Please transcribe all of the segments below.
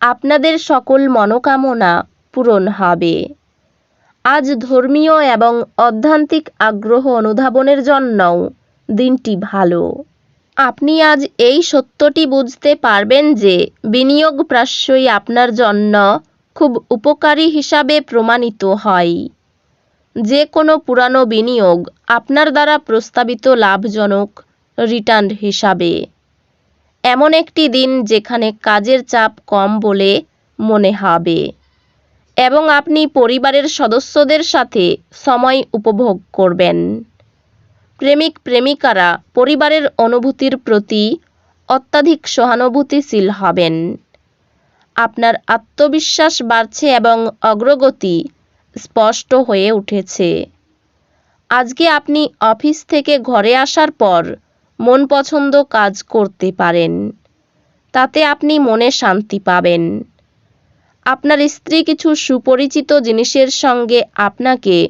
আপনাদের সকল মনোকামনা পূরণ হবে। আজ ধর্মীয় এবং অধ্যান্তিক আগ্রহ অনুধাবনের জন্যও দিনটি ভালো। আপনি আজ এই সত্যটি বুঝতে পারবেন যে বিনিয়োগ প্রায়শই আপনার জন্য খুব উপকারী হিসাবে প্রমাণিত হয়। যে কোনো পুরানো বিনিয়োগ আপনার দ্বারা প্রস্তাবিত লাভজনক রিটার্ন হিসাবে। এমন একটি দিন যেখানে কাজের চাপ কম বলে মনে হবে। এবং আপনি পরিবারের সদস্যদের সাথে সময় উপভোগ করবেন। প্রেমিক প্রেমিকারা পরিবারের অনুভূতির প্রতি অত্যাধিক সহানুভূতিশীল হবেন। আপনার আত্মবিশ্বাস বাড়ছে এবং অগ্রগতি স্পষ্ট হয়ে উঠেছে। আজকে আপনি অফিস থেকে ঘরে আসার পর মন পছন্দ কাজ করতে পারেন। তাতে আপনি মনে শান্তি পাবেন। আপনার স্ত্রী কিছু সুপরিচিত জিনিসের সঙ্গে আপনাকে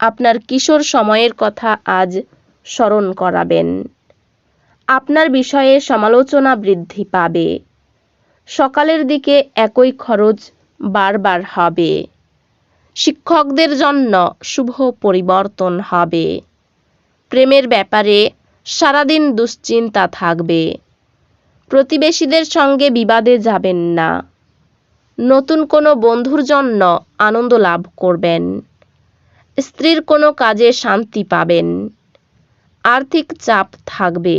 আপনার কিশোর সময়ের কথা আজ স্মরণ করাবেন। আপনার বিষয়ে সমালোচনা বৃদ্ধি পাবে। সকালের দিকে একই খরচ বারবার হবে। শিক্ষকদের জন্য শুভ পরিবর্তন হবে। প্রেমের ব্যাপারে সারাদিন দুশ্চিন্তা থাকবে। প্রতিবেশীদের সঙ্গে বিবাদে যাবেন না। নতুন কোনো বন্ধুর জন্য আনন্দ লাভ করবেন। স্ত্রীর কোনো কাজে শান্তি পাবেন। আর্থিক চাপ থাকবে।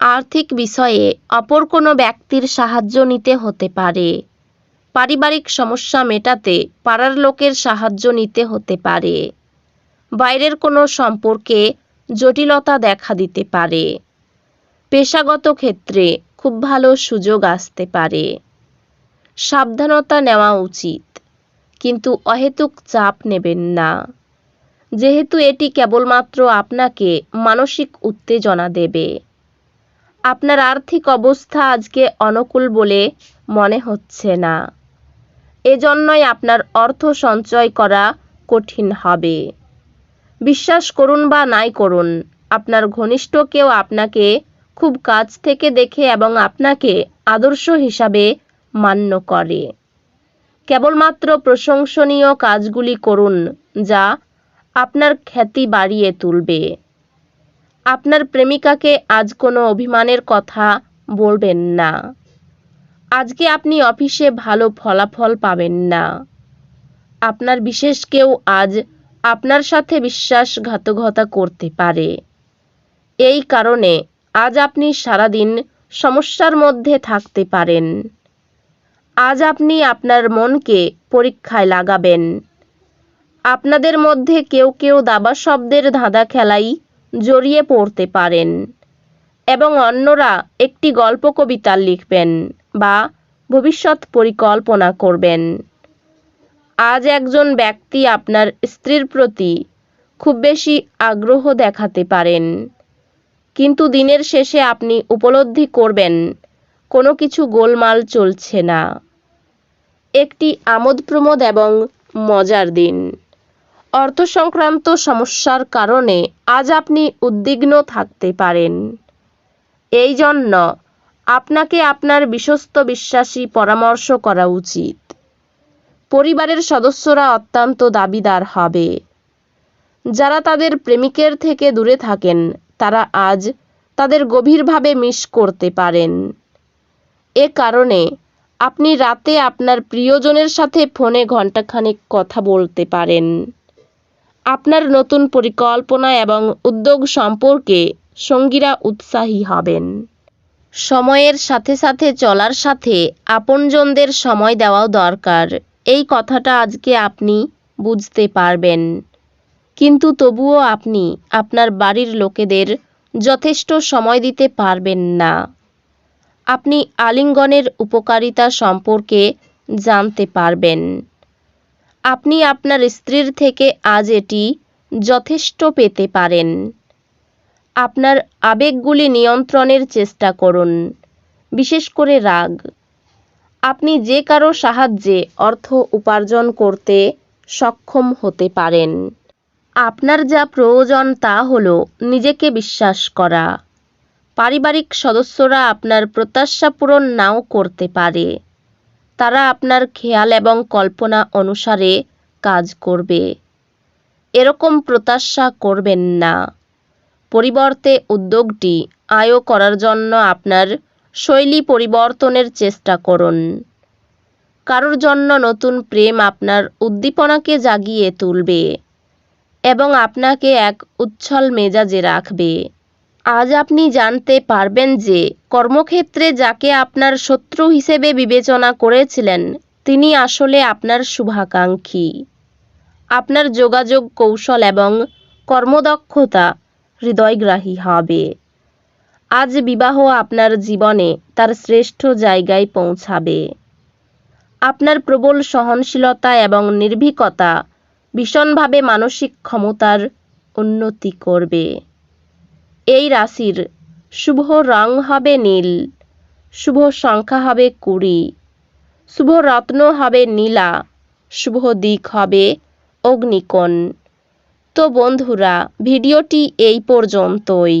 আর্থিক বিষয়ে অপর কোনো ব্যক্তির সাহায্য নিতে হতে পারে। পারিবারিক সমস্যা মেটাতে পাড়ার লোকের সাহায্য নিতে হতে পারে। বাইরের কোনো সম্পর্কে জটিলতা দেখা দিতে পারে। পেশাগত ক্ষেত্রে খুব ভালো সুযোগ আসতে পারে। সাবধানতা নেওয়া উচিত, কিন্তু অহেতুক চাপ নেবেন না। যেহেতু এটি কেবলমাত্র আপনাকে মানসিক উত্তেজনা দেবে। আপনার আর্থিক অবস্থা আজকে অনুকূল বলে মনে হচ্ছে না। এজন্যই আপনার অর্থ সঞ্চয় করা কঠিন হবে। বিশ্বাস করুন বা নাই করুন, আপনার ঘনিষ্ঠ কেউ আপনাকে খুব কাছ থেকে দেখে এবং আপনাকে আদর্শ হিসাবে মান্য করে। কেবলমাত্র প্রশংসনীয় কাজগুলি করুন যা আপনার খ্যাতি বাড়িয়ে তুলবে। আপনার প্রেমিকাকে আজ কোনো অভিমানের কথা বলবেন না। আজকে আপনি অফিসে ভালো ফলাফল পাবেন না। আপনার বিশেষ কেউ আজ আপনার সাথে বিশ্বাসঘাতকতা করতে পারে। এই কারণে আজ আপনি সারাদিন সমস্যার মধ্যে থাকতে পারেন। আজ আপনি আপনার মনকে পরীক্ষায় লাগাবেন। আপনাদের মধ্যে কেউ কেউ দাবা শব্দের ধাঁধা খেলাই জড়িয়ে পড়তে পারেন এবং অন্যরা একটি গল্প কবিতা লিখবেন বা ভবিষ্যৎ পরিকল্পনা করবেন। আজ একজন ব্যক্তি আপনার স্ত্রীর প্রতি খুব বেশি আগ্রহ দেখাতে পারেন। কিন্তু দিনের শেষে আপনি উপলব্ধি করবেন, কোনো কিছু গোলমাল চলছে না। একটি আমোদ প্রমোদ এবং মজার দিন। অর্থ সংক্রান্ত সমস্যার কারণে আজ আপনি উদ্বিগ্ন থাকতে পারেন। এই জন্য আপনাকে আপনার বিশ্বস্ত বিশ্বাসী পরামর্শ করা উচিত। পরিবারের সদস্যরা অত্যন্ত দাবিদার হবে। যারা তাদের প্রেমিকের থেকে দূরে থাকেন, তারা আজ তাদের গভীরভাবে মিস করতে পারেন। এ কারণে আপনি রাতে আপনার প্রিয়জনের সাথে ফোনে ঘণ্টাখানেক কথা বলতে পারেন। আপনার নতুন পরিকল্পনা এবং উদ্যোগ সম্পর্কে সঙ্গীরা উৎসাহী হবেন। সময়ের সাথে সাথে চলার সাথে আপনজনদের সময় দেওয়াও দরকার। এই কথাটা আজকে আপনি বুঝতে পারবেন। কিন্তু তবুও আপনি আপনার বাড়ির লোকেদের যথেষ্ট সময় দিতে পারবেন না। আপনি আলিঙ্গনের উপকারিতা সম্পর্কে জানতে পারবেন। আপনি আপনার স্ত্রীর থেকে আজ এটি যথেষ্ট পেতে পারেন। আপনার আবেগগুলি নিয়ন্ত্রণের চেষ্টা করুন, বিশেষ করে রাগ। আপনি যে কারও সাহায্যে অর্থ উপার্জন করতে সক্ষম হতে পারেন। আপনার যা প্রয়োজন তা হলো নিজেকে বিশ্বাস করা। পারিবারিক সদস্যরা আপনার প্রত্যাশা পূরণ নাও করতে পারে। তারা আপনার খেয়াল এবং কল্পনা অনুসারে কাজ করবে। এরকম প্রত্যাশা করবেন না। পরিবর্তে উদ্যোগটি আয় করার জন্য আপনার শৈলী পরিবর্তনের চেষ্টা করুন। কারোর জন্য নতুন প্রেম আপনার উদ্দীপনাকে জাগিয়ে তুলবে এবং আপনাকে এক উচ্ছল মেজাজে রাখবে। আজ আপনি জানতে পারবেন যে কর্মক্ষেত্রে যাকে আপনার শত্রু হিসেবে বিবেচনা করেছিলেন, তিনি আসলে আপনার শুভাকাঙ্ক্ষী। আপনার যোগাযোগ কৌশল এবং কর্মদক্ষতা হৃদয়গ্রাহী হবে। আজ বিবাহ আপনার জীবনে তার শ্রেষ্ঠ জায়গায় পৌঁছাবে। আপনার প্রবল সহনশীলতা এবং নির্ভীকতা ভীষণভাবে মানসিক ক্ষমতার উন্নতি করবে। এই রাশির শুভ রং হবে নীল, শুভ সংখ্যা হবে কুড়ি, শুভ রত্ন হবে নীলা, শুভ দিক হবে অগ্নিকোণ। তো বন্ধুরা, ভিডিওটি এই পর্যন্তই।